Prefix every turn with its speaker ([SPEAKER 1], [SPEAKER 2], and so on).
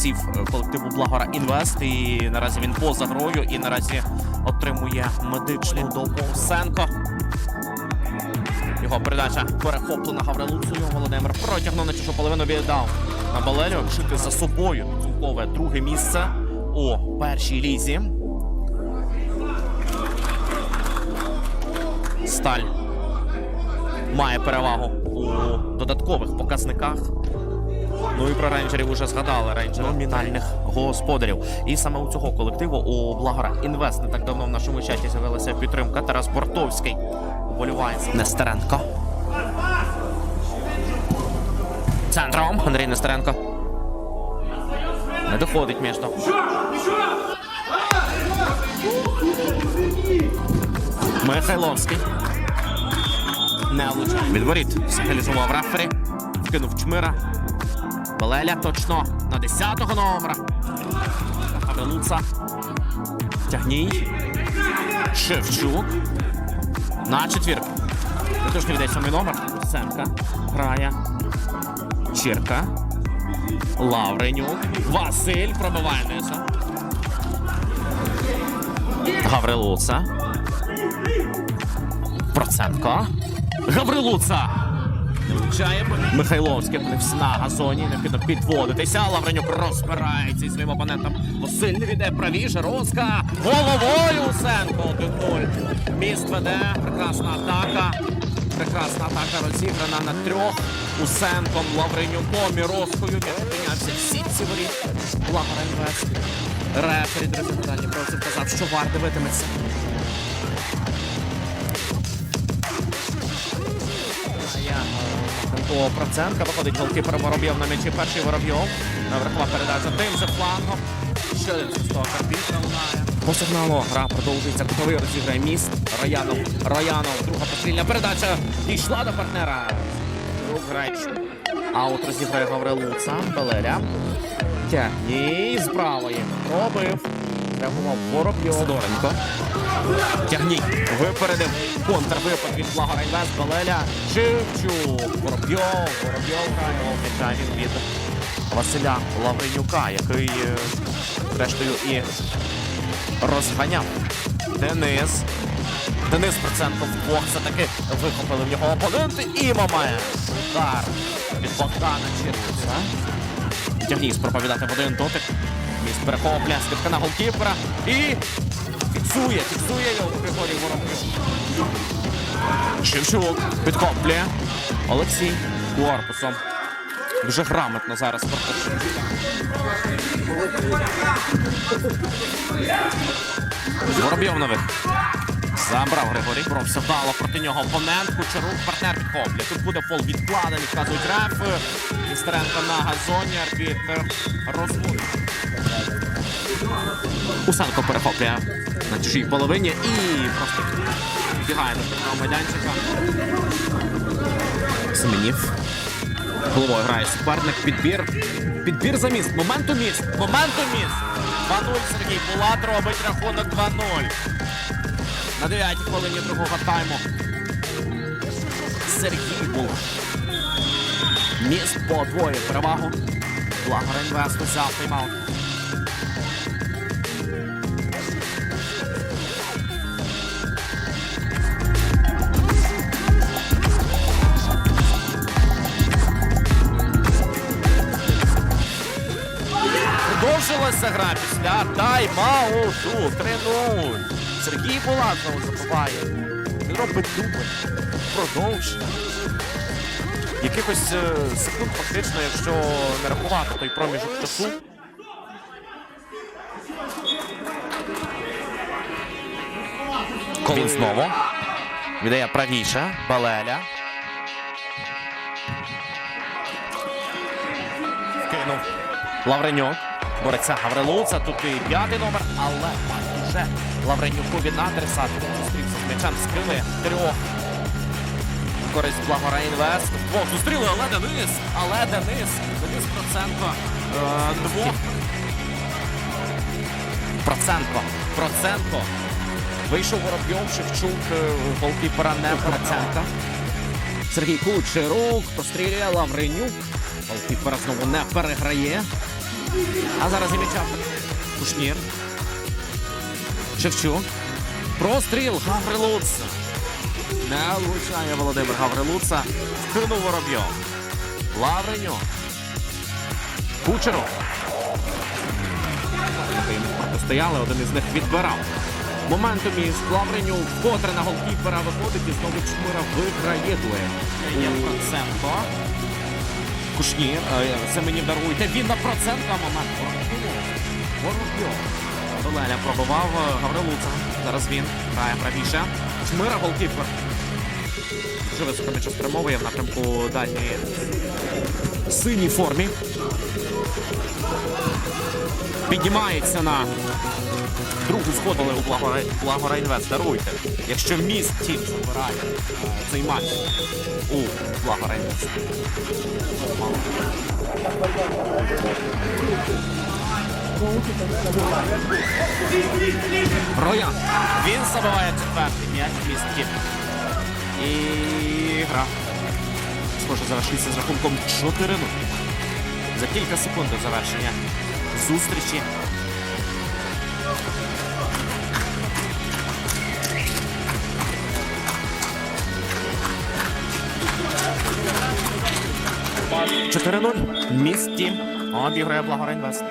[SPEAKER 1] гравців е, колективу Благора Інвест. І наразі він поза грою і наразі отримує медичну допомогу. Сенко. Його передача перехоплена Гаврилуцею. Володимир протягнув на чужу половину віддав на Балелю. Чити за собою підсумкове друге місце у першій лізі. Сталь має перевагу у додаткових показниках. Ну і про рейнджерів вже згадали рейнджери номінальних господарів. І саме у цього колективу у Благора Інвест не так давно в нашому чаті з'явилася підтримка. Тарас Бортовський вболіває за Нестеренко. Центром Андрій Нестеренко. Не доходить між. Михайловський. Не влучає. Від воріт сигналізував рефері. Вкинув чмира. Белеля точно на 10-го номера. Гаврилуца. Тягній. Шевчук. На четвірку. Трошки віддає сьомий номер. Семка. Грає. Чірка. Лавренюк. Василь пробиває низу. Гаврилуца. Процентко. Гаврилуца. Влучає. Михайловський опинився на газоні. Необхідно підводитися. Лавренюк розбирається із своїм опонентом. Василь віде правіше. Роска. Головою Усенко 1-0. Міст веде. Прекрасна атака. Прекрасна атака розіграна на трьох. Усенком, Лавренюком і Роскою. М'яч опинявся в сітці воріт. Інвест. Рефері, друзі, Наталі казав, що вар дивитиметься. О, процентка виходить голкіпер Воробйов на м'ячі. Перший Воробйов. Верхова передача тим же флангом. Ще один того арбітра лунає. По сигналу гра продовжується. Кутовий розіграє міст. Роянов. Роянов. Друга пострільна передача. Дійшла до партнера. Рук грач. Аут розіграє Гаврилуца. Белеля. Тягній з правої. Пробив. Реагував Воробйов. Сидоренко. Тягній. Випередив. Контрвипад від Благора Інвест. Балеля. Шевчук. Воробйов. Воробйов грає. Від Василя Лавренюка, який е, зрештою і розганяв. Денис. Денис Проценко вдвох все-таки вихопили в нього опоненти. І момент. Удар від Богдана Червуса. Тягній спробував віддати в один дотик. Міст перехоплює скидка на голкіпера. І фіксує, фіксує його Григорій Воробйов. Шевчук підхоплює. Олексій корпусом. Дуже грамотно зараз спортивно. Воробйов нових. Забрав Григорій. Боровся вдало проти нього опонент. Кучерук, партнер підхоплює. Тут буде фол відкладений, вказують рефи. Нестеренко на газоні. Арбітр розводить. Усенко перехоплює на чужій половині і просто бігає до штрафного майданчика. Семенів. Головою грає суперник. Підбір. Підбір за міст. Моменту міст. Моменту міст. 2-0 Сергій Булат робить рахунок 2-0. На 9 хвилині другого тайму. Сергій Булат. Міст подвоє перевагу. Благо Інвест взяв тайм-аут. Продовжилася гра після тайм-ауту 3-0. Сергій Булат знову забуває. Він робить дубль. Продовження. Якихось е, секунд фактично, якщо не рахувати той проміжок часу. Він знову віддає правіше. Балеля. Кинув. Лавренюк. Бореться Гаврилуца. Тут і п'ятий номер, але вже Лавренюку від адресату. Зустрівся з м'ячем, скрили трьох. Користь Благора Інвест. Двох зустріли, але Денис. Але Денис. Денис Проценко. Е, двох. Проценко. Проценко. Вийшов Воробйов, Шевчук, е, голкіпера не Проценка. Сергій Кучерук, пострілює Лавренюк. Голкіпер знову не переграє. А зараз і м'яча. Кушнір. Шевчук. Простріл. Гаврилуц. Не влучає Володимир Гаврилуца. Вкинув Воробйов. Лавреню. Кучеров. Стояли, один із них відбирав. Моментом із Лавреню вкотре на голкіпера виходить і знову Чмира виграє дуель. Є Проценко. Кушнір. ні. Це мені даруйте. Він на Проценка момент. Ворожбьо. Долеля пробивав е, Гаврилуца. Зараз він грає правіше. Шмира голкіпер. Дуже високо м'яча спрямовує в напрямку дальньої синій формі. Піднімається на другу сходили у Благо- Благорайнвест. Даруйте. Якщо міст тім забирає цей матч у Благорайнвест. Роян. Він забиває четвертий м'яч міст тім. І гра. Схоже, завершиться з рахунком 4-0. За кілька секунд до завершення зустрічі. Чотири нуль. Місті. Обіграє Благоринвест.